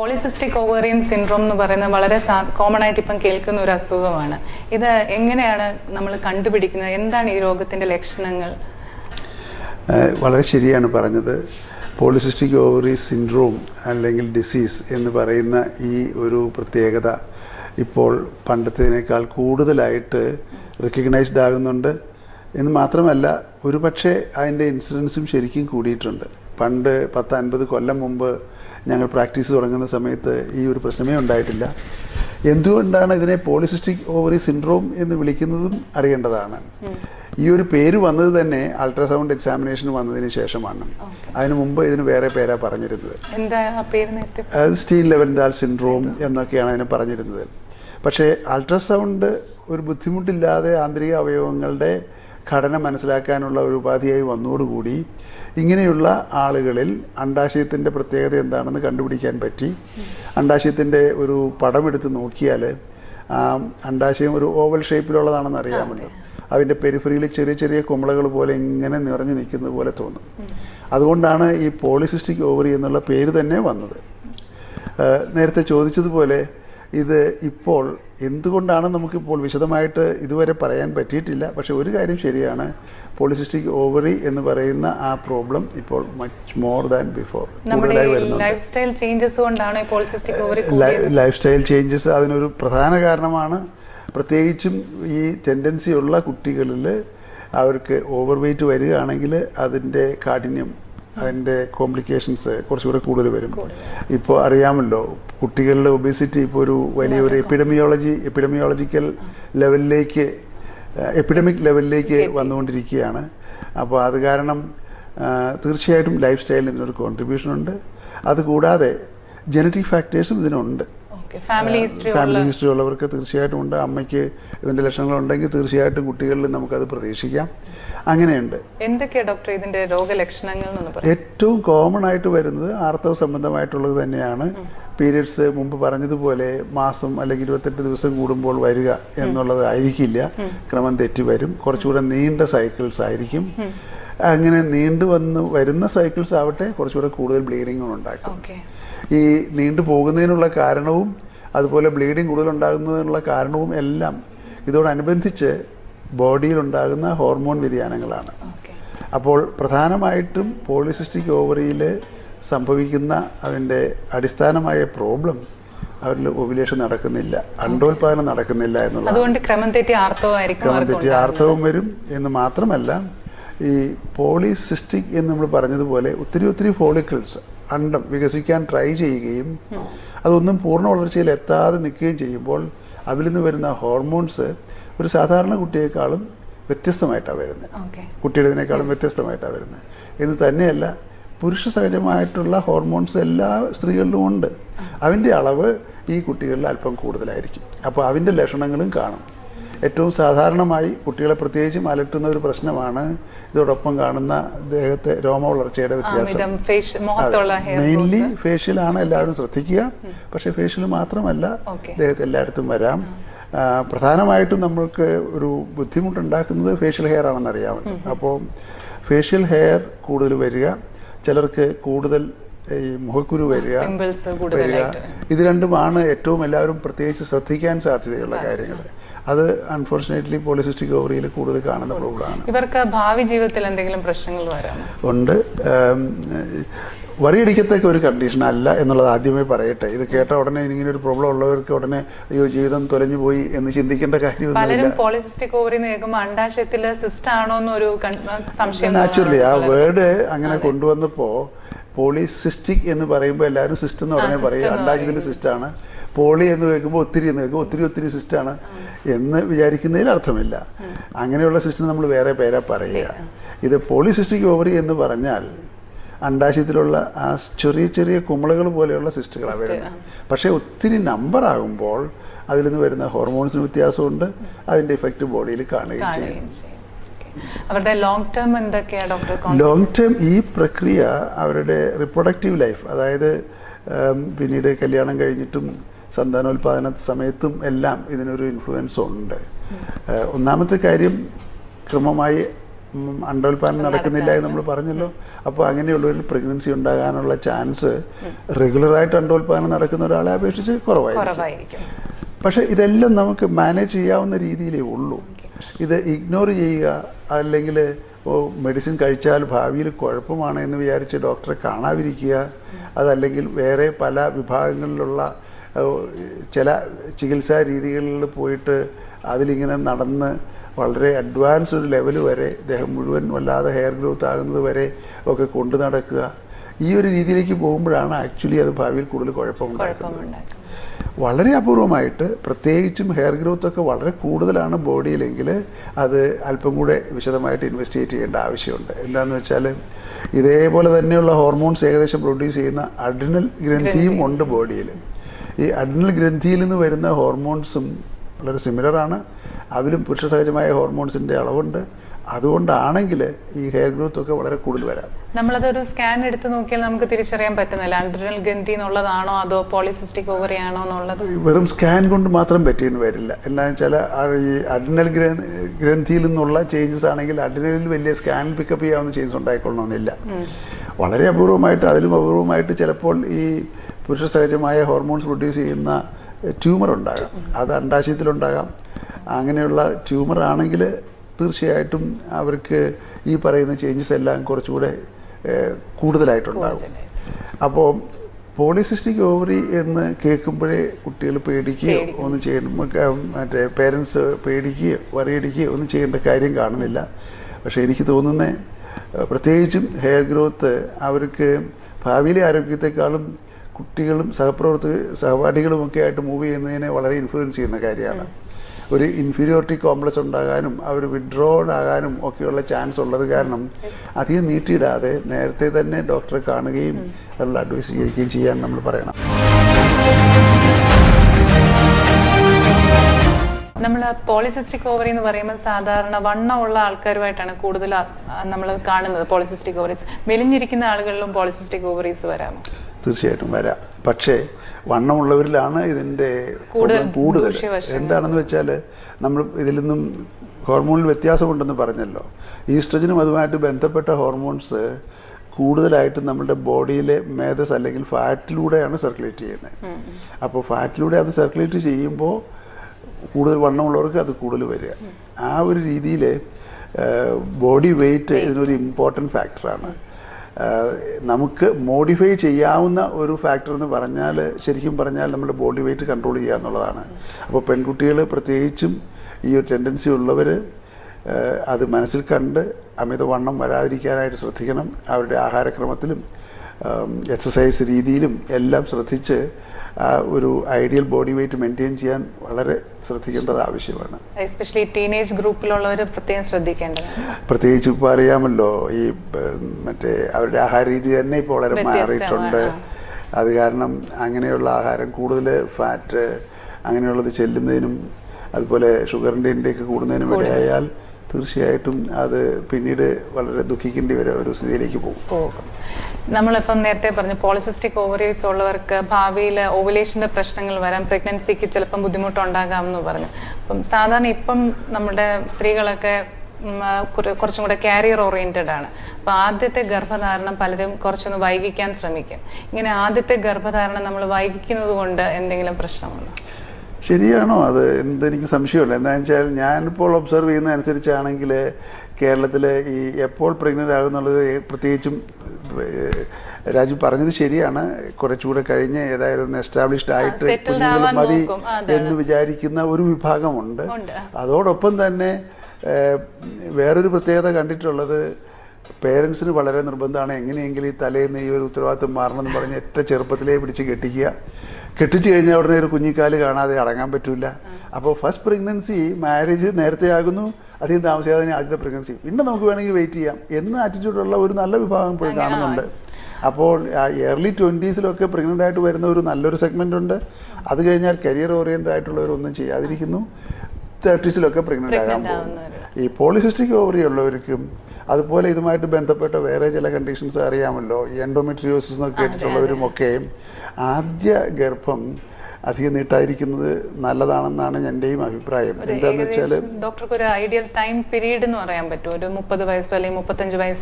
Polycystic ovarian syndrome എന്ന് പറയുന്നത് വളരെ കോമൺ ആയിട്ട് ഇപ്പം കേൾക്കുന്ന ഒരു അസുഖമാണ്. ഇത് എങ്ങനെയാണ് നമ്മൾ കണ്ടുപിടിക്കുന്നത്? എന്താണ് ഈ രോഗത്തിന്റെ ലക്ഷണങ്ങൾ? വളരെ ശരിയാണ് പറഞ്ഞത്. പോളിസിസ്റ്റിക് ഓവറി സിൻഡ്രോം അല്ലെങ്കിൽ ഡിസീസ് എന്ന് പറയുന്ന ഈ ഒരു പ്രത്യേകത ഇപ്പോൾ പണ്ടത്തേതിനേക്കാൾ കൂടുതലായിട്ട് റെക്കഗ്നൈസ്ഡ് ആകുന്നുണ്ട്. എന്ന് മാത്രമല്ല ഒരുപക്ഷെ അതിന്റെ ഇൻസിഡൻസും ശരിക്കും കൂടിയിട്ടുണ്ട്. പണ്ട് പത്ത് അൻപത് കൊല്ലം മുമ്പ് ഞങ്ങൾ പ്രാക്ടീസ് തുടങ്ങുന്ന സമയത്ത് ഈ ഒരു പ്രശ്നമേ ഉണ്ടായിട്ടില്ല. എന്തുകൊണ്ടാണ് ഇതിനെ പോളിസിസ്റ്റിക് ഓവറി സിൻഡ്രോം എന്ന് വിളിക്കുന്നതും അറിയേണ്ടതാണ്. ഈ ഒരു പേര് വന്നത് തന്നെ അൾട്രാസൗണ്ട് എക്സാമിനേഷൻ വന്നതിന് ശേഷമാണ്. അതിനു മുമ്പ് ഇതിന് വേറെ പേരാ പറഞ്ഞിരുന്നത്. അത് സ്റ്റീൽ ലെവൻഡാൽ സിൻഡ്രോം എന്നൊക്കെയാണ് അതിനെ പറഞ്ഞിരുന്നത്. പക്ഷേ അൾട്രാസൗണ്ട് ഒരു ബുദ്ധിമുട്ടില്ലാതെ ആന്തരിക അവയവങ്ങളുടെ ഘടന മനസ്സിലാക്കാനുള്ള ഒരു ഉപാധിയായി വന്നതോടുകൂടി ഇങ്ങനെയുള്ള ആളുകളിൽ അണ്ടാശയത്തിന്റെ പ്രത്യേകത എന്താണെന്ന് കണ്ടുപിടിക്കാൻ പറ്റി. അണ്ടാശയത്തിന്റെ ഒരു പടം എടുത്ത് നോക്കിയാൽ അണ്ടാശയം ഒരു ഓവൽ ഷേപ്പിലുള്ളതാണെന്ന് അറിയാമല്ലോ. അതിന്റെ പെരിഫറിയിൽ ചെറിയ ചെറിയ കുമ്പളകൾ പോലെ ഇങ്ങനെ നിറഞ്ഞു നിൽക്കുന്നത് പോലെ തോന്നും. അതുകൊണ്ടാണ് ഈ പോളിസിസ്റ്റിക് ഓവറി എന്നുള്ള പേര് തന്നെ വന്നത്. നേരത്തെ ചോദിച്ചതുപോലെ ഇത് ഇപ്പോൾ എന്തുകൊണ്ടാണ് നമുക്കിപ്പോൾ വിശദമായിട്ട് ഇതുവരെ പറയാൻ പറ്റിയിട്ടില്ല? പക്ഷേ ഒരു കാര്യം ശരിയാണ്. പോളിസിസ്റ്റിക് ഓവറി എന്ന് പറയുന്ന ആ പ്രോബ്ലം ഇപ്പോൾ മച്ച് മോർ ദാൻ ബിഫോർ കൂടുതലായി വരുന്നുണ്ട്. ലൈഫ് സ്റ്റൈൽ ചേഞ്ചസ് അതിനൊരു പ്രധാന കാരണമാണ്. പ്രത്യേകിച്ചും ഈ ടെൻഡൻസി ഉള്ള കുട്ടികളിൽ അവർക്ക് ഓവർ വെയ്റ്റ് വരികയാണെങ്കിൽ അതിന്റെ കാഠിന്യം അതിന്റെ കോംപ്ലിക്കേഷൻസ് കുറച്ചുകൂടെ കൂടുതൽ വരും. ഇപ്പോൾ അറിയാമല്ലോ കുട്ടികളുടെ ഒബേസിറ്റി ഇപ്പോൾ ഒരു വലിയൊരു എപ്പിഡമിയോളജി എപ്പിഡമിയോളജിക്കൽ ലെവലിലേക്ക് എപ്പിഡമിക് ലെവലിലേക്ക് വന്നുകൊണ്ടിരിക്കുകയാണ്. അപ്പോൾ അത് കാരണം തീർച്ചയായിട്ടും ലൈഫ് സ്റ്റൈലിന് ഇതിനൊരു കോൺട്രിബ്യൂഷൻ ഉണ്ട്. അതുകൂടാതെ ജനറ്റിക് ഫാക്ടേഴ്സും ഇതിനുണ്ട്. ഫാമിലി ഹിസ്റ്ററി ഫാമിലി ഹിസ്റ്ററി ഉള്ളവർക്ക് തീർച്ചയായിട്ടും ഉണ്ട്. അമ്മയ്ക്ക് ഇതിന്റെ ലക്ഷണങ്ങൾ ഉണ്ടെങ്കിൽ തീർച്ചയായിട്ടും കുട്ടികളിൽ നമുക്കത് പ്രതീക്ഷിക്കാം. അങ്ങനെയുണ്ട്. എന്തൊക്കെയാണ് ഡോക്ടർ ഇതിന്റെ രോഗലക്ഷണങ്ങൾ ഏറ്റവും കോമൺ ആയിട്ട് വരുന്നത് ആർത്തവ സംബന്ധമായിട്ടുള്ളത് തന്നെയാണ്. പീരിയഡ്സ് മുമ്പ് പറഞ്ഞതുപോലെ മാസം അല്ലെങ്കിൽ ഇരുപത്തെട്ട് ദിവസം കൂടുമ്പോൾ വരിക എന്നുള്ളത് ആയിരിക്കില്ല ക്രമം തെറ്റി വരും കുറച്ചുകൂടെ നീണ്ട സൈക്കിൾസ് ആയിരിക്കും. അങ്ങനെ നീണ്ടു വന്ന് വരുന്ന സൈക്കിൾസ് ആവട്ടെ കുറച്ചുകൂടെ കൂടുതൽ ബ്ലീഡിങ് ഉണ്ടാക്കും. ഈ നീണ്ടു പോകുന്നതിനുള്ള കാരണവും അതുപോലെ ബ്ലീഡിങ് കൂടുതൽ ഉണ്ടാകുന്നതിനുള്ള കാരണവും എല്ലാം ഇതോടനുബന്ധിച്ച് ബോഡിയിലുണ്ടാകുന്ന ഹോർമോൺ വ്യതിയാനങ്ങളാണ്. അപ്പോൾ പ്രധാനമായിട്ടും പോളിസിസ്റ്റിക് ഓവറിയിൽ സംഭവിക്കുന്ന അതിന്റെ അടിസ്ഥാനമായ പ്രോബ്ലം അവരിൽ ഒബുലേഷൻ നടക്കുന്നില്ല അണ്ടോൽപാദനം നടക്കുന്നില്ല എന്നുള്ളത് അതുകൊണ്ട് ക്രമം തെറ്റി ആർത്തവമായിരിക്കും ക്രമം തെറ്റി ആർത്തവം വരും എന്ന് മാത്രമല്ല ഈ പോളിസിസ്റ്റിക് എന്ന് നമ്മൾ പറഞ്ഞതുപോലെ ഒത്തിരി ഒത്തിരി ഫോളിക്കിൾസ് അണ്ടം വികസിക്കാൻ ട്രൈ ചെയ്യുകയും അതൊന്നും പൂർണ വളർച്ചയിൽ എത്താതെ നിൽക്കുകയും ചെയ്യുമ്പോൾ അതിൽ നിന്ന് വരുന്ന ഹോർമോൺസ് ഒരു സാധാരണ കുട്ടിയേക്കാളും വ്യത്യസ്തമായിട്ടാണ് വരുന്നത്. കുട്ടിയുടേതിനേക്കാളും വ്യത്യസ്തമായിട്ടാണ് വരുന്നത്. എന്ന് തന്നെയല്ല പുരുഷ സഹജമായിട്ടുള്ള ഹോർമോൺസ് എല്ലാ സ്ത്രീകളിലും ഉണ്ട്. അതിന്റെ അളവ് ഈ കുട്ടികളിൽ അല്പം കൂടുതലായിരിക്കും. അപ്പോൾ അതിന്റെ ലക്ഷണങ്ങളും കാണും. ഏറ്റവും സാധാരണമായി കുട്ടികളെ പ്രത്യേകിച്ചും അലട്ടുന്ന ഒരു പ്രശ്നമാണ്. ഇതോടൊപ്പം കാണുന്ന ദേഹത്തെ രോമ വളർച്ചയുടെ വ്യത്യാസം. മെയിൻലി ഫേഷ്യലാണ് എല്ലാവരും ശ്രദ്ധിക്കുക. പക്ഷേ ഫേഷ്യൽ മാത്രമല്ല ദേഹത്ത് എല്ലായിടത്തും വരാം. പ്രധാനമായിട്ടും നമ്മൾക്ക് ഒരു ബുദ്ധിമുട്ടുണ്ടാക്കുന്നത് ഫേഷ്യൽ ഹെയർ ആണെന്നറിയാമല്ലോ. അപ്പോൾ ഫേഷ്യൽ ഹെയർ കൂടുതൽ വരിക ചിലർക്ക് കൂടുതൽ ഈ മുഖക്കുരു വരിക വരിക. ഇത് രണ്ടുമാണ് ഏറ്റവും എല്ലാവരും പ്രത്യേകിച്ച് ശ്രദ്ധിക്കാൻ സാധ്യതയുള്ള കാര്യങ്ങൾ അത് അൺഫോർച്ചുനേറ്റ്ലി പോളിസിസ്റ്റിക് ഓവറിയിൽ കൂടുതൽ കാണുന്ന പ്രോബ്ലമാണ് ഇവർക്ക് ഭാവി ജീവിതത്തിൽ എന്തെങ്കിലും പ്രശ്നങ്ങൾ വരാം. ഉണ്ട്. വറിയടിക്കത്തേക്ക് ഒരു കണ്ടീഷൻ അല്ല എന്നുള്ളത് ആദ്യമേ പറയട്ടെ. ഇത് കേട്ട ഉടനെ ഇങ്ങനെ ഒരു പ്രോബ്ലം ഉള്ളവർക്ക് ഉടനെ അയ്യോ ജീവിതം തൊലഞ്ഞു പോയി എന്ന് ചിന്തിക്കേണ്ട കാര്യമൊന്നുമില്ല. നാച്ചുറലി ആ വേർഡ് അങ്ങനെ കൊണ്ടുവന്നപ്പോൾ പോളിസിസ്റ്റിക് എന്ന് പറയുമ്പോൾ എല്ലാവരും സിസ്റ്റ് എന്ന് ഉടനെ പറയും. അണ്ടാശയത്തിന്റെ സിസ്റ്റാണ് പോളി എന്ന് കേൾക്കുമ്പോൾ ഒത്തിരി എന്ന് കേൾക്കുമ്പോൾ ഒത്തിരി ഒത്തിരി സിസ്റ്റാണ് എന്ന് വിചാരിക്കുന്നതിൽ അർത്ഥമില്ല. അങ്ങനെയുള്ള സിസ്റ്റം നമ്മൾ വേറെ പേരാ പറയുക. ഇത് പോളിസിസ്റ്റിക് ഓവറി എന്ന് പറഞ്ഞാൽ അണ്ടാശയത്തിലുള്ള ആ ചെറിയ ചെറിയ കുമിളകൾ പോലെയുള്ള സിസ്റ്റുകളാണ് വരുന്നത്. പക്ഷേ ഒത്തിരി നമ്പർ ആകുമ്പോൾ അതിൽ നിന്ന് വരുന്ന ഹോർമോൺസിന് വ്യത്യാസമുണ്ട്. അതിന്റെ ഇഫക്റ്റ് ബോഡിയിൽ കാണുകയും ചെയ്യും. അവരുടെ ലോങ് ടേം എന്തൊക്കെയാ ഡോക്ടർ ലോങ് ടേം ഈ പ്രക്രിയ അവരുടെ റിപ്രൊഡക്റ്റീവ് ലൈഫ് അതായത് പിന്നീട് കല്യാണം കഴിഞ്ഞിട്ടും സന്താനോൽപാദന സമയത്തും എല്ലാം ഇതിനൊരു ഇൻഫ്ലുവൻസ് ഉണ്ട്. ഒന്നാമത്തെ കാര്യം ക്രമമായി ഉം, അണ്ടോൽപാദനം നടക്കുന്നില്ല എന്ന് നമ്മൾ പറഞ്ഞല്ലോ. അപ്പോൾ അങ്ങനെയുള്ളവരിൽ പ്രഗ്നൻസി ഉണ്ടാകാനുള്ള ചാൻസ് റെഗുലറായിട്ട് അണ്ടോൽപാദനം നടക്കുന്ന ഒരാളെ അപേക്ഷിച്ച് കുറവായിരിക്കും. പക്ഷേ ഇതെല്ലാം നമുക്ക് മാനേജ് ചെയ്യാവുന്ന രീതിയിലേ ഉള്ളൂ. ഇത് ഇഗ്നോർ ചെയ്യുക അല്ലെങ്കിൽ മെഡിസിൻ കഴിച്ചാൽ ഭാവിയിൽ കുഴപ്പമാണ് എന്ന് വിചാരിച്ച് ഡോക്ടറെ കാണാതിരിക്കുക. അതല്ലെങ്കിൽ വേറെ പല വിഭാഗങ്ങളിലുള്ള ചില ചികിത്സാ രീതികളിൽ പോയിട്ട് അതിലിങ്ങനെ നടന്ന് വളരെ അഡ്വാൻസ് ഒരു ലെവൽ വരെ ദേഹം മുഴുവൻ വല്ലാതെ ഹെയർ ഗ്രോത്ത് ആകുന്നത് വരെ ഒക്കെ കൊണ്ടു നടക്കുക. ഈ ഒരു രീതിയിലേക്ക് പോകുമ്പോഴാണ് ആക്ച്വലി അത് ഭാവിയിൽ കൂടുതൽ കുഴപ്പമുണ്ടാക്കുന്നത്. കുഴപ്പമുണ്ടാക്കും വളരെ അപൂർവമായിട്ട് പ്രത്യേകിച്ചും ഹെയർ ഗ്രോത്ത് ഒക്കെ വളരെ കൂടുതലാണ് ബോഡിയിലെങ്കിൽ അത് അല്പം കൂടെ വിശദമായിട്ട് ഇൻവെസ്റ്റിഗേറ്റ് ചെയ്യേണ്ട ആവശ്യമുണ്ട്. എന്താണെന്ന് വെച്ചാൽ ഇതേപോലെ തന്നെയുള്ള ഹോർമോൺസ് ഏകദേശം പ്രൊഡ്യൂസ് ചെയ്യുന്ന അഡ്രിനൽ ഗ്രന്ഥിയും ഉണ്ട് ബോഡിയിൽ. ഈ അഡ്രിനൽ ഗ്രന്ഥിയിൽ നിന്ന് വരുന്ന ഹോർമോൺസും വളരെ സിമിലറാണ് അതിലും പുരുഷ സഹജമായ ഹോർമോൺസിന്റെ അളവുണ്ട്. അതുകൊണ്ടാണെങ്കിൽ ഈ ഹെയർ ഗ്രോത്ത് ഒക്കെ വളരെ കൂടുതൽ വരാം. നമ്മളതൊരു സ്കാൻ എടുത്ത് നോക്കിയാൽ നമുക്ക് തിരിച്ചറിയാൻ പറ്റുന്നില്ല. അഡ്രിനൽ ഗന്ധി എന്നുള്ളതാണോ അതോ പോളിസിസ്റ്റിക് ഓവറി ആണോ എന്നുള്ളത്? വെറും സ്കാൻ കൊണ്ട് മാത്രം പറ്റിയെന്ന് വരില്ല. എന്താണെന്ന് വെച്ചാൽ ഈ അഡ്രിനൽ ഗ്രന്ഥിയിൽ നിന്നുള്ള ചേഞ്ചസ് ആണെങ്കിൽ അഡ്രിനലിൽ വലിയ സ്കാൻ പിക്കപ്പ് ചെയ്യാവുന്ന ചേഞ്ചസ് ഉണ്ടായിക്കൊള്ളണമെന്നില്ല. വളരെ അപൂർവമായിട്ട് അതിലും അപൂർവമായിട്ട് ചിലപ്പോൾ ഈ പുരുഷ സഹജമായ ഹോർമോൺസ് പ്രൊഡ്യൂസ് ചെയ്യുന്ന ട്യൂമർ ഉണ്ടാകാം. അത് അണ്ടാശയത്തിലുണ്ടാകാം അങ്ങനെയുള്ള ട്യൂമർ ആണെങ്കിൽ തീർച്ചയായിട്ടും അവർക്ക് ഈ പറയുന്ന ചേഞ്ചസ് എല്ലാം കുറച്ചുകൂടെ കൂടുതലായിട്ടുണ്ടാകും. അപ്പോൾ പോളിസിസ്റ്റിക് ഓവറി എന്ന് കേൾക്കുമ്പോഴേ കുട്ടികൾ പേടിക്കുകയോ ഒന്നും ചെയ്യണം മറ്റേ പേരൻസ് പേടിക്കുകയോ വറിയടിക്കുകയോ ഒന്നും ചെയ്യേണ്ട കാര്യം കാണുന്നില്ല. പക്ഷേ എനിക്ക് തോന്നുന്നത് പ്രത്യേകിച്ചും ഹെയർ ഗ്രോത്ത് അവർക്ക് ഭാവിയിലെ ആരോഗ്യത്തെക്കാളും കുട്ടികളും സഹപ്രവർത്തക സഹപാഠികളുമൊക്കെ ആയിട്ട് മൂവ് ചെയ്യുന്നതിനെ വളരെ ഇൻഫ്ലുവൻസ് ചെയ്യുന്ന കാര്യമാണ്. ഒരു ഇൻഫീരിയോറിറ്റി കോംപ്ലക്സ് ഉണ്ടാകാനും അവർ വിഡ്രോഡ് ആകാനും ഒക്കെയുള്ള ചാൻസ് ഉള്ളത് കാരണം അധികം നീട്ടിയിടാതെ നേരത്തെ തന്നെ ഡോക്ടറെ കാണുകയും അതിനുള്ള അഡ്വൈസ് ചെയ്യുകയും ചെയ്യാൻ നമ്മൾ പറയണം. നമ്മൾ പോളിസിസ്റ്റിക് ഓവറി എന്ന് പറയുമ്പോൾ സാധാരണ വണ്ണമുള്ള ആൾക്കാരുമായിട്ടാണ് കൂടുതൽ നമ്മൾ കാണുന്നത് പോളിസിസ്റ്റിക് ഓവറീസ് മെലിഞ്ഞിരിക്കുന്ന ആളുകളിലും പോളിസിസ്റ്റിക് ഓവറീസ് വരാമോ? തീർച്ചയായിട്ടും വരാം. പക്ഷേ വണ്ണമുള്ളവരിലാണ് ഇതിന്റെ കൂടുതൽ. എന്താണെന്ന് വെച്ചാൽ നമ്മൾ ഇതിൽ നിന്നും ഹോർമോണിൽ വ്യത്യാസമുണ്ടെന്ന് പറഞ്ഞല്ലോ. ഈസ്ട്രജനും അതുമായിട്ട് ബന്ധപ്പെട്ട ഹോർമോൺസ് കൂടുതലായിട്ടും നമ്മുടെ ബോഡിയിലെ മേധസ് അല്ലെങ്കിൽ ഫാറ്റിലൂടെയാണ് സർക്കുലേറ്റ് ചെയ്യുന്നത്. അപ്പോൾ ഫാറ്റിലൂടെ അത് സർക്കുലേറ്റ് ചെയ്യുമ്പോൾ കൂടുതൽ വണ്ണമുള്ളവർക്ക് അത് കൂടുതൽ വരിക. ആ ഒരു രീതിയിൽ ബോഡി വെയിറ്റ് ഇതിനൊരു ഇമ്പോർട്ടന്റ് ഫാക്ടറാണ് നമുക്ക് മോഡിഫൈ ചെയ്യാവുന്ന ഒരു ഫാക്ടർ എന്ന് പറഞ്ഞാൽ ശരിക്കും പറഞ്ഞാൽ നമ്മുടെ ബോഡി വെയിറ്റ് കൺട്രോൾ ചെയ്യുക എന്നുള്ളതാണ്. അപ്പോൾ പെൺകുട്ടികൾ പ്രത്യേകിച്ചും ഈ ഒരു ടെൻഡൻസി ഉള്ളവർ അത് മനസ്സിൽ കണ്ട് അമിതവണ്ണം വരാതിരിക്കാനായിട്ട് ശ്രദ്ധിക്കണം. അവരുടെ ആഹാരക്രമത്തിലും എക്സസൈസ് രീതിയിലും എല്ലാം ശ്രദ്ധിച്ച് ആ ഒരു ഐഡിയൽ ബോഡി വെയിറ്റ് മെയിന്റെയിൻ ചെയ്യാൻ വളരെ ശ്രദ്ധിക്കേണ്ടത് ആവശ്യമാണ്. എസ്പെഷ്യലി ടീനേജ് ഗ്രൂപ്പിലുള്ളവർ പ്രത്യേകം ശ്രദ്ധിക്കേണ്ടത്. പ്രത്യേകിച്ച് ഇപ്പോൾ അറിയാമല്ലോ ഈ മറ്റേ അവരുടെ ആഹാര രീതി തന്നെ ഇപ്പോൾ വളരെ മാറിയിട്ടുണ്ട്. അത് കാരണം അങ്ങനെയുള്ള ആഹാരം കൂടുതൽ ഫാറ്റ് അങ്ങനെയുള്ളത് ചെല്ലുന്നതിനും അതുപോലെ ഷുഗറിന്റെ ഇന്റെയൊക്കെ കൂടുന്നതിനും ഇടയായാൽ തീർച്ചയായിട്ടും അത് പിന്നീട് വളരെ ദുഃഖിക്കേണ്ടി വരെ ഒരു സ്ഥിതിയിലേക്ക് പോകും. നമ്മളിപ്പം നേരത്തെ പറഞ്ഞു പോളിസിസ്റ്റിക് ഓവറീസ് ഉള്ളവർക്ക് ഭാവിയിൽ ഓവുലേഷന്റെ പ്രശ്നങ്ങൾ വരാം പ്രഗ്നൻസിക്ക് ചിലപ്പം ബുദ്ധിമുട്ടുണ്ടാകാമെന്ന് പറഞ്ഞു. അപ്പം സാധാരണ ഇപ്പം നമ്മുടെ സ്ത്രീകളൊക്കെ കുറച്ചും കൂടെ കാരിയർ ഓറിയന്റഡ് ആണ്. അപ്പൊ ആദ്യത്തെ ഗർഭധാരണം പലരും കുറച്ചൊന്ന് വൈകിക്കാൻ ശ്രമിക്കും. ഇങ്ങനെ ആദ്യത്തെ ഗർഭധാരണം നമ്മൾ വൈകിക്കുന്നത് കൊണ്ട് എന്തെങ്കിലും പ്രശ്നമുണ്ടോ? ശരിയാണോ? അത് എന്തെനിക്ക് സംശയമില്ല. എന്താണെന്ന് വെച്ചാൽ ഞാനിപ്പോൾ ഒബ്സർവ് ചെയ്യുന്ന അനുസരിച്ചാണെങ്കിൽ കേരളത്തിൽ ഈ എപ്പോൾ പ്രഗ്നന്റ് ആകുന്നുള്ളത് പ്രത്യേകിച്ചും രാജു പറഞ്ഞത് ശരിയാണ്. കുറച്ചുകൂടെ കഴിഞ്ഞ് ഏതായാലും ഒന്ന് എസ്റ്റാബ്ലിഷ്ഡ് ആയിട്ട് കുഞ്ഞുങ്ങൾ മതി എന്ന് വിചാരിക്കുന്ന ഒരു വിഭാഗമുണ്ട്. അതോടൊപ്പം തന്നെ വേറൊരു പ്രത്യേകത കണ്ടിട്ടുള്ളത് പേരൻസിന് വളരെ നിർബന്ധമാണ്. എങ്ങനെയെങ്കിലും ഈ തലേന്ന് ഈ ഒരു ഉത്തരവാദിത്വം മാറണമെന്ന് പറഞ്ഞ് ഏറ്റ ചെറുപ്പത്തിലേ പിടിച്ച് കെട്ടിക്കുക. കെട്ടിച്ചു കഴിഞ്ഞാൽ ഉടനെ ഒരു കുഞ്ഞിക്കാൽ കാണാതെ അടങ്ങാൻ പറ്റില്ല അപ്പോൾ ഫസ്റ്റ് പ്രഗ്നൻസി മാരേജ് നേരത്തെ ആകുന്നു. അധികം താമസിയാതെ തന്നെ ആദ്യത്തെ പ്രഗ്നൻസി പിന്നെ നമുക്ക് വേണമെങ്കിൽ വെയിറ്റ് ചെയ്യാം. എന്ന ആറ്റിറ്റ്യൂഡുള്ള ഒരു നല്ല വിഭാഗം പോയി കാണുന്നുണ്ട്. അപ്പോൾ ഏർലി ട്വന്റീസിലൊക്കെ പ്രഗ്നന്റ് ആയിട്ട് വരുന്ന ഒരു നല്ലൊരു സെഗ്മെന്റ് ഉണ്ട്. അത് കഴിഞ്ഞാൽ കരിയർ ഓറിയന്റഡ് ആയിട്ടുള്ളവരൊന്നും ചെയ്യാതിരിക്കുന്നു. തേർട്ടീസിലൊക്കെ പ്രഗ്നന്റ് ആകാൻ പോകുന്നു. ഈ പോളിസിസ്റ്റിക് ഓവറി ഉള്ളവർക്കും അതുപോലെ ഇതുമായിട്ട് ബന്ധപ്പെട്ട വേറെ ചില കണ്ടീഷൻസ് അറിയാമല്ലോ. ഈ എൻഡോമെട്രിയോസിസ് എന്നൊക്കെ കേട്ടിട്ടുള്ളവരും ഒക്കെ. ആദ്യ ഗർഭം അധികം നീട്ടായിരിക്കുന്നത് നല്ലതാണെന്നാണ് എന്റെയും അഭിപ്രായം. എന്താണെന്ന് വെച്ചാൽ ഡോക്ടർക്ക് ഒരു ഐഡിയൽ ടൈം പീരീഡ് എന്ന് പറയാൻ പറ്റും. ഒരു മുപ്പത് വയസ്സോ അല്ലെങ്കിൽ മുപ്പത്തഞ്ച് വയസ്സ്